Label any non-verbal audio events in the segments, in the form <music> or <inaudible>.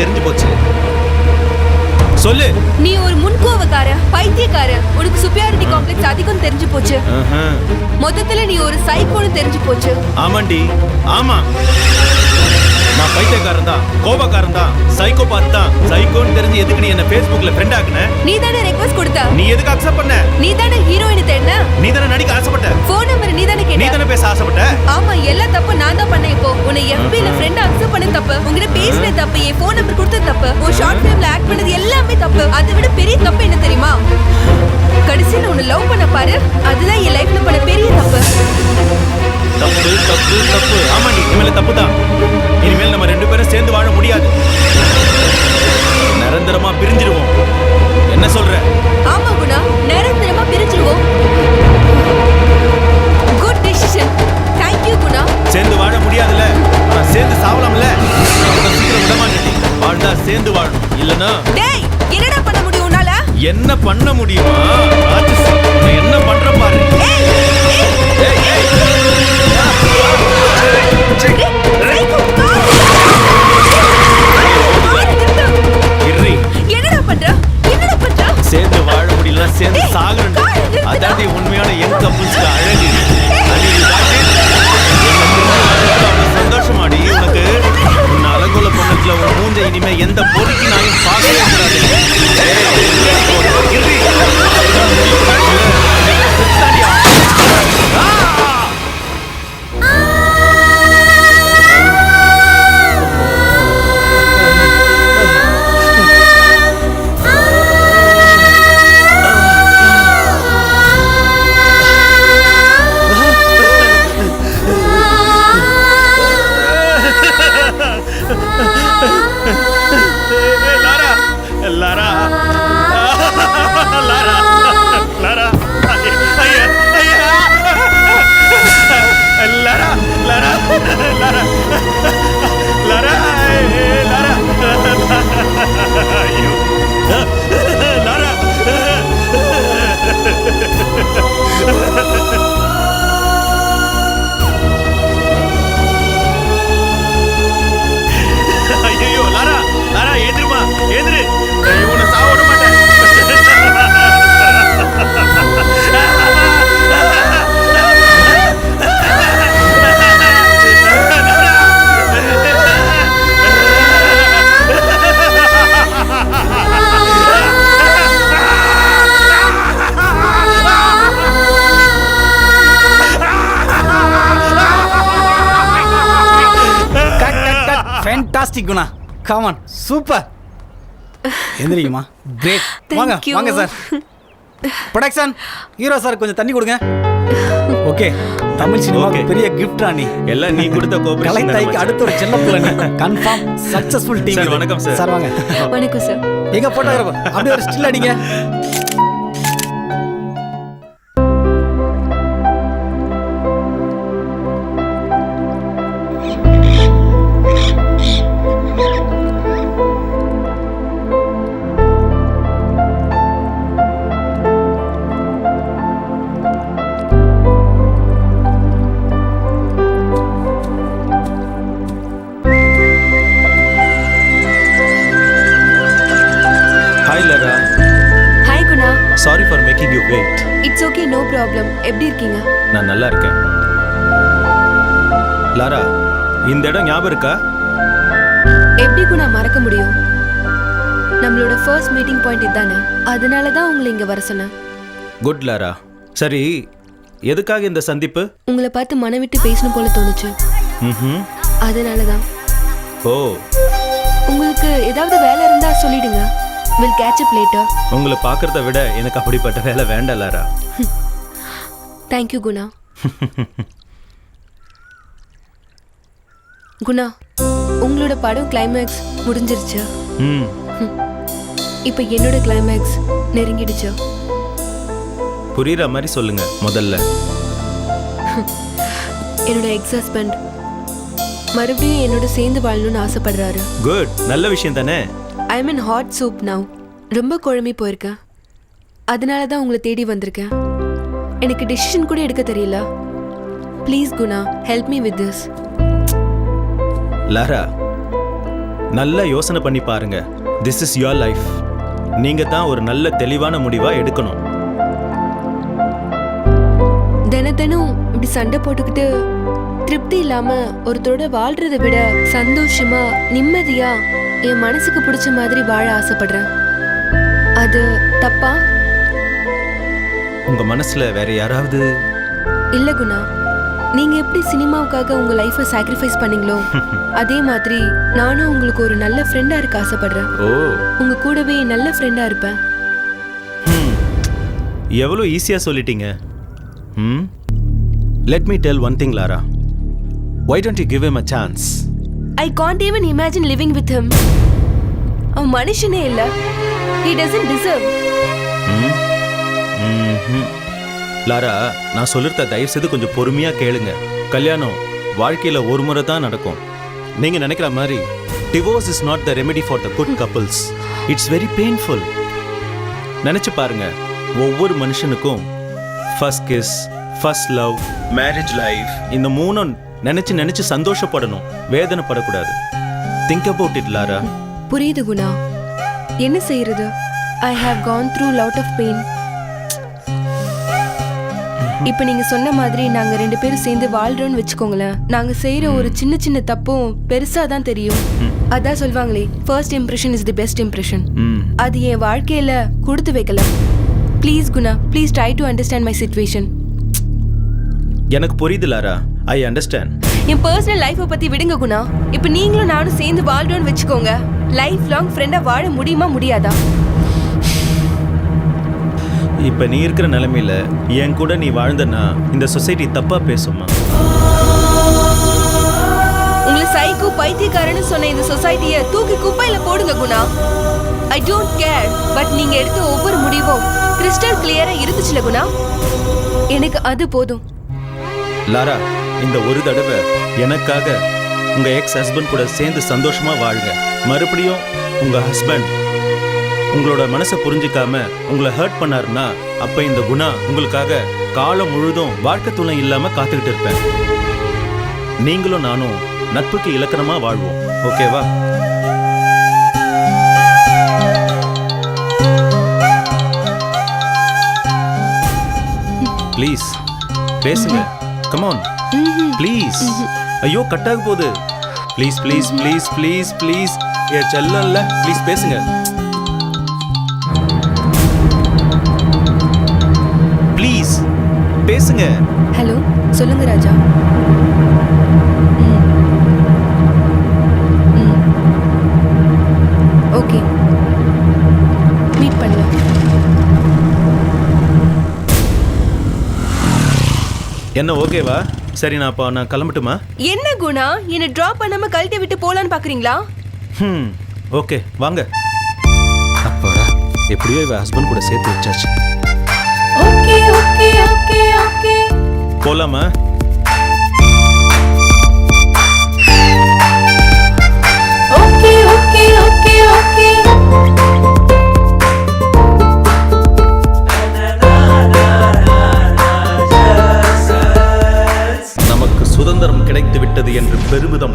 தெரிஞ்சு போச்சு. சொல்லு. நீ ஒரு முன்கோவக்கார பைத்தியக்கார. உனக்கு சுப்பியாரிட்டி காம்ப்ளெக்ஸ் அதிகம் தெரிஞ்சு போச்சு. மொத்தத்துல நீ ஒரு சைக்கோன்னு தெரிஞ்சு போச்சு. ஆமாண்டி. ஆமா. நான் பைத்தியக்காரன் தான் கோபக்காரன் தான் சைக்கோபாத் தான். சைக்கோன்னு தெரிஞ்சு எதுக்கு நீ என்ன Facebookல ஃப்ரெண்ட் ஆக்குன? நீ தானே ரெக்வஸ்ட் கொடுத்த? நீ எதுக்கு அக்செப்ட் பண்ண? நீ தானே ஹீரோயின் தேடின? நீ தானே நடிக்க ஆசைப்பட்ட? போன் நம்பர் நீ தானே நீ கேட்ட? தானே பேச ஆசைப்பட்ட? ஆமா எல்லா தப்பு நான் தான் பண்ணேன் இப்போ. உன்னை FB ல ஃப்ரெண்ட் அக்செப்ட் பண்ண தப்பு. உங்ககிட்ட பேசின தப்பு. என் ஃபோன் நம்பர் கொடுத்த தப்பு. உன் ஷார்ட் ஃபிலிம்ல ஆக்ட் பண்ணது எல்லாமே தப்பு. அதை விட பெரிய தப்பு என்ன தெரியுமா? கடைசியில உன்னை லவ் பண்ண பாரு. அதுதான் என் லைஃப்ல பண்ண பெரிய தப்பு. தப்பு தப்பு தப்பு. ஆமாண்டி இனிமேல் தப்பு தான். இனிமேல் நம்ம ரெண்டு பேரும் சேர்ந்து வாழ முடியாது. நிரந்தரமா பிரிஞ்சிருவோம். என்ன சொல்ற? ஆமா குணா. நிரந்தரமா பிரிஞ்சிருவோம். Good decision thank you Guna. சேர்ந்து வாழ முடியாதுல்ல? ஆனா சேர்ந்து சாவலாம்ல? அவ்வளவு சீக்கிரம் விட மாட்டேன் வாழ்ந்தா சேர்ந்து வாழணும். இல்லனா டேய் என்னடா பண்ண முடியும் உன்னால? என்ன பண்ண முடியுமா? நான் என்ன பண்ற பாரு. ஏய். ஏய் ஏய், fantastic Guna come on super எந்திரிக்குமா great வாங்க. வாங்க சார் ப்ரொடக்ஷன் ஹீரோ சார் கொஞ்சம் தண்ணி கொடுங்க. Okay Tamil cinema Okay. பெரிய கிஃப்ட் ராணி. எல்லாம் நீ கொடுத்த கலை கோபரேஷன் தாய்க்கு அடுத்த ஒரு செல்ல பிள்ளை கன்ஃபார்ம் சக்சஸ்ஃபுல் டீம் வணக்கம் sir. சார் வாங்க. வணக்கம் சார் எங்க போட்டோகிராஃபர் அப்படியே ஒரு ஸ்டில் அடிங்க. Hi Lara hi Guna sorry for making you wait it's okay no problem எப்படி இருக்கீங்க? நான் நல்லா இருக்கேன். லாரா இந்த இடம் ஞாபகம் இருக்கா? எப்படி குணா மறக்க முடியும்? நம்மளோட ஃபர்ஸ்ட் மீட்டிங் பாயிண்ட் இதானே அதனால தான் உங்களை இங்க வர சொன்னேன். குட் லாரா சரி எதுக்காக இந்த சந்திப்பு? உங்களை பார்த்து மனம் விட்டு பேசணும் போல தோணுச்சு. ம்ஹும். அதனால தான் ஓ. உங்களுக்கு ஏதாவது வேலை இருந்தா சொல்லிடுங்க. வில் கேட்ச் அப் லேட்டர் உங்களை பார்க்கறத விட எனக்கு அப்படிப்பட்ட வேலை வேண்டாம் லாரா. தேங்க்யூ குணா. குணா உங்களோட படம் கிளைமேக்ஸ் முடிஞ்சிருச்சு? ம். இப்போ என்னோட கிளைமேக்ஸ் நெருங்கிடுச்சு? புரியுற மாதிரி சொல்லுங்க முதல்ல. என்னோட எக்ஸ் ஹஸ்பண்ட் மறுபடியும் என்னோட சேர்ந்து வாழணும்னு ஆசைப்படுறாரு. குட் நல்ல விஷயம் தானே? I mean hot soup now ரொம்ப குழம்பி போயிருக்கேன் அதனால தான் உங்களை தேடி வந்திருக்கேன். எனக்கு டெசிஷன் கூட எடுக்க தெரியல. Please Guna help me with this Lara நல்லா யோசனை பண்ணி பாருங்க. திஸ் இஸ் யுவர் லைஃப் நீங்க தான் ஒரு நல்ல தெளிவான முடிவா எடுக்கணும். ஒருத்தனும் இப்படி சண்டை போட்டுக்கிட்டு திருப்தி இல்லாம ஒருத்தரோட வாழ்றதை விட சந்தோஷமா நிம்மதியா என் மனசுக்கு பிடிச்ச மாதிரி வாழ ஆசைப்படுறேன். அது தப்பா? உங்க மனசுல வேற யாராவது? இல்ல குணா. நீங்க எப்படி சினிமாவுக்காக உங்க லைஃபை சாக்ரிஃபைஸ் பண்ணீங்களோ <laughs> அதே மாதிரி நானும் உங்களுக்கு ஒரு நல்ல ஃப்ரெண்டா இருக்க ஆசைப்படுறேன். ஓ. உங்க கூடவே நல்ல ஃப்ரெண்டா இருப்பேன். எவ்வளோ ஈஸியாக சொல்லிட்டீங்க. ம். Let me tell one thing Lara why don't you give him a chance I can't even imagine living with him அவன் மனுஷனே இல்ல ஹி டசன்ட் டிசர்வ் லாரா நான் சொல்லிருந்த தயவு செய்து கொஞ்சம் பொறுமையாக கேளுங்க. கல்யாணம் வாழ்க்கையில் ஒரு முறை தான் நடக்கும். நீங்கள் நினைக்கிற மாதிரி divorce is not the remedy for the good couples it's very painful நினச்சி பாருங்க ஒவ்வொரு மனுஷனுக்கும் first kiss first love marriage life இந்த மூணும் நினச்சி நினச்சி சந்தோஷப்படணும். வேதனைப்படக்கூடாது. திங்க் அபவுட் இட் லாரா புரியுது குணா. என்ன செய்யறது? I have gone through lot of pain இப்போ நீங்க சொன்ன மாதிரி நாங்க ரெண்டு பேரும் சேர்ந்து வாழ்றோம்னு வச்சுக்கோங்களேன். நாங்க செய்யற ஒரு சின்ன சின்ன தப்பும் பெருசா தான் தெரியும். அதான் சொல்வாங்களே first impression is the best impression அது என் வாழ்க்கையில கொடுத்து வைக்கல. Please Guna please try to understand my situation எனக்கு புரியுது லாரா. ஐ அண்டர்ஸ்டாண்ட் என் பர்சனல் லைஃப்பை பத்தி விடுங்க குணா. இப்போ நீங்களும் நானும் சேர்ந்து வாழ்றோம்னு வச்சுக்கோங்க. லைஃப் லாங் ஃப்ரெண்டா வாழ முடியுமா முடியாதா? இப்ப நீ இருக்கிற நிலைமையில என் கூட நீ வாழ்ந்தனா இந்த சொசைட்டி தப்பா பேசுமா? உங்களை சைக்கோ பைத்தியக்காரன்னு சொன்ன இந்த சொசைட்டியை தூக்கி குப்பையில போடுங்க Guna. I don't care but நீங்க எடுத்த ஒவ்வொரு முடிவும் கிறிஸ்டல் கிளியரா இருந்துச்சுல குணா? எனக்கு அது போதும். லாரா இந்த ஒரு தடவை எனக்காக உங்க எக்ஸ் ஹஸ்பண்ட் கூட சேர்ந்து சந்தோஷமா வாழுங்க மறுபடியும் உங்க ஹஸ்பண்ட் உங்களோட மனசை புரிஞ்சுக்காம உங்களை ஹர்ட் பண்ணாருன்னா அப்ப இந்த குணா உங்களுக்காக காலம் முழுதும் வாழ்க்கை துணை இல்லாம காத்துக்கிட்டு இருப்பேன். நீங்களும் நானும் நட்புக்கு இலக்கணமா வாழ்வோம். ஓகேவா ப்ளீஸ் பேசுங்க. கமான் ப்ளீஸ் ஐயோ கட்டாக போகுது. Please please please please please ஏ செல்லல்ல ப்ளீஸ் பேசுங்க. ப்ளீஸ் பேசுங்க. ஹலோ சொல்லுங்க ராஜா. என்ன ஓகேவா? சரி நான் அப்போ நான் கிளம்பட்டுமா? என்ன குணா? என்ன டிராப் பண்ணாம கழட்டி விட்டு போலான்னு பாக்குறீங்களா? ம் ஓகே வாங்க. அப்பாடா எப்படியோ இவ ஹஸ்பண்ட் கூட சேர்த்து வச்சாச்சு. Okay okay okay okay. போலாமா? ஓகே ஓகே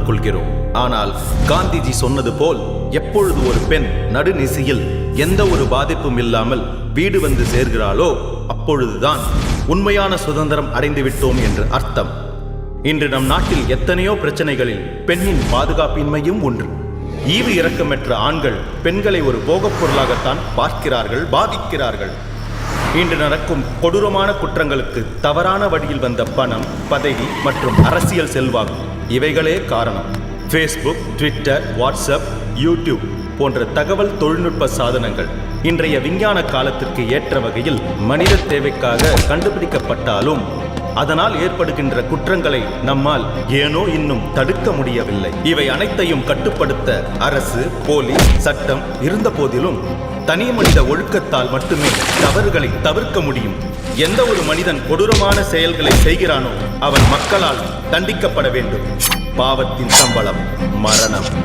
கொள்கிறோம் ஆனால் காந்திஜி சொன்னது போல் எப்பொழுது ஒரு பெண் நடுநிசையில் எந்த ஒரு பாதிப்பும் இல்லாமல் வீடு வந்து சேர்கிறாளோ அப்பொழுதுதான் உண்மையான சுதந்திரம் அடைந்து விட்டோம் என்று அர்த்தம். இன்று நம் நாட்டில் எத்தனையோ பிரச்சனைகளில் பெண்ணின் பாதுகாப்பின்மையும் ஒன்று. ஈவு இரக்கமற்ற ஆண்கள் பெண்களை ஒரு போகப் பொருளாகத்தான் பார்க்கிறார்கள் பாதிக்கிறார்கள். இன்று நடக்கும் கொடூரமான குற்றங்களுக்கு தவறான வழியில் வந்த பணம் பதவி மற்றும் அரசியல் செல்வாக்கு இவைகளே காரணம். ஃபேஸ்புக் ட்விட்டர் வாட்ஸ்அப் யூடியூப் போன்ற தகவல் தொழில்நுட்ப சாதனங்கள் இன்றைய விஞ்ஞான காலத்திற்கு ஏற்ற வகையில் மனித தேவைக்காக கண்டுபிடிக்கப்பட்டாலும் அதனால் ஏற்படுகின்ற குற்றங்களை நம்மால் ஏனோ இன்னும் தடுக்க முடியவில்லை. இவை அனைத்தையும் கட்டுப்படுத்த அரசு போலீஸ் சட்டம் இருந்த போதிலும் தனி மனித ஒழுக்கத்தால் மட்டுமே தவறுகளை தவிர்க்க முடியும். எந்த ஒரு மனிதன் கொடூரமான செயல்களை செய்கிறானோ அவன் மக்களால் தண்டிக்கப்பட வேண்டும். பாவத்தின் சம்பளம் மரணம்.